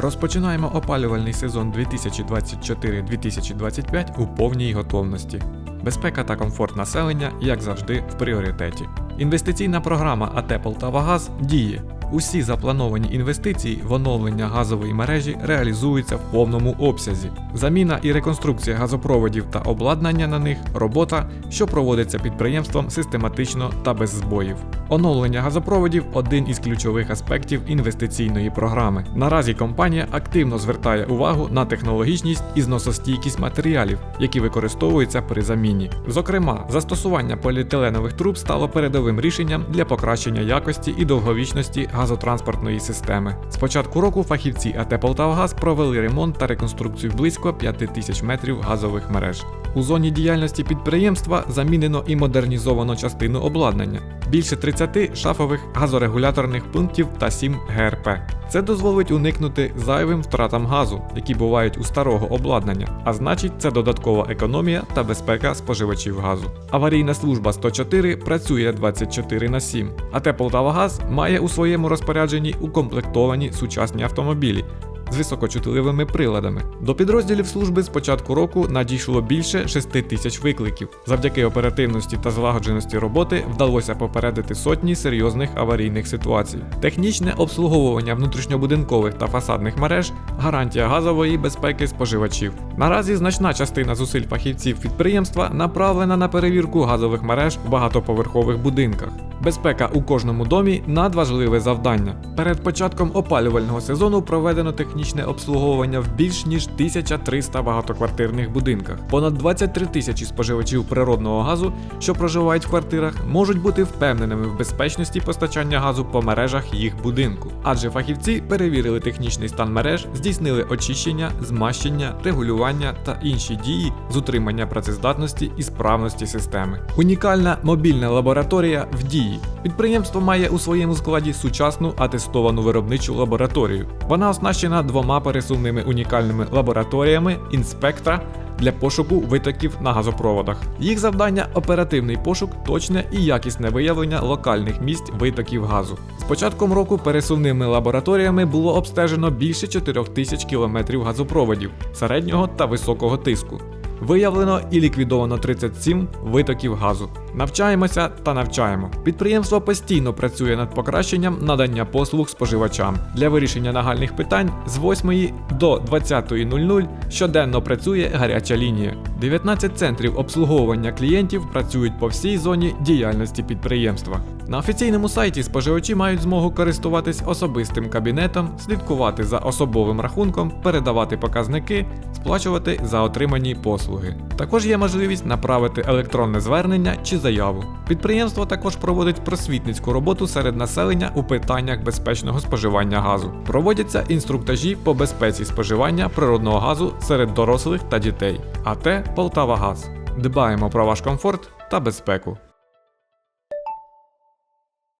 Розпочинаємо опалювальний сезон 2024-2025 у повній готовності. Безпека та комфорт населення, як завжди, в пріоритеті. Інвестиційна програма АТЕПЛ та Вагаз діє. Усі заплановані інвестиції в оновлення газової мережі реалізуються в повному обсязі. Заміна і реконструкція газопроводів та обладнання на них робота, що проводиться підприємством систематично та без збоїв. Оновлення газопроводів один із ключових аспектів інвестиційної програми. Наразі компанія активно звертає увагу на технологічність і зносостійкість матеріалів, які використовуються при заміні. Зокрема, застосування поліетиленових труб стало передовим рішенням для покращення якості і довговічності газотранспортної системи. З початку року фахівці АТ Полтавгаз провели ремонт та реконструкцію близько 5 тисяч метрів газових мереж. У зоні діяльності підприємства замінено і модернізовано частину обладнання, більше 30 шафових газорегуляторних пунктів та 7 ГРП. Це дозволить уникнути зайвим втратам газу, які бувають у старого обладнання, а значить, це додаткова економія та безпека споживачів газу. Аварійна служба 104 працює 24 на 7, а Полтавагаз має у своєму розпорядженні укомплектовані сучасні автомобілі, з високочутливими приладами. До підрозділів служби з початку року надійшло більше 6 тисяч викликів. Завдяки оперативності та злагодженості роботи вдалося попередити сотні серйозних аварійних ситуацій. Технічне обслуговування внутрішньобудинкових та фасадних мереж гарантія газової безпеки споживачів. Наразі значна частина зусиль фахівців підприємства направлена на перевірку газових мереж в багатоповерхових будинках. Безпека у кожному домі надважливе завдання. Перед початком опалювального сезону проведено технічне обслуговування в більш ніж 1300 багатоквартирних будинках. Понад 23 тисячі споживачів природного газу, що проживають в квартирах, можуть бути впевненими в безпечності постачання газу по мережах їх будинку. Адже фахівці перевірили технічний стан мереж, здійснили очищення, змащення, регулювання та інші дії з утримання працездатності і справності системи. Унікальна мобільна лабораторія в дії. Підприємство має у своєму складі сучасну атестовану виробничу лабораторію. Вона оснащена двома пересувними унікальними лабораторіями інспектра для пошуку витоків на газопроводах. Їх завдання оперативний пошук, точне і якісне виявлення локальних місць витоків газу. З початком року пересувними лабораторіями було обстежено більше 4 тисяч кілометрів газопроводів середнього та високого тиску. Виявлено і ліквідовано 37 витоків газу. Навчаємося та навчаємо. Підприємство постійно працює над покращенням надання послуг споживачам. Для вирішення нагальних питань з 8 до 20.00 щоденно працює гаряча лінія. 19 центрів обслуговування клієнтів працюють по всій зоні діяльності підприємства. На офіційному сайті споживачі мають змогу користуватись особистим кабінетом, слідкувати за особовим рахунком, передавати показники, сплачувати за отримані послуги. Також є можливість направити електронне звернення чи заяву. Підприємство також проводить просвітницьку роботу серед населення у питаннях безпечного споживання газу. Проводяться інструктажі по безпеці споживання природного газу серед дорослих та дітей. АТ Полтава Газ. Дбаємо про ваш комфорт та безпеку.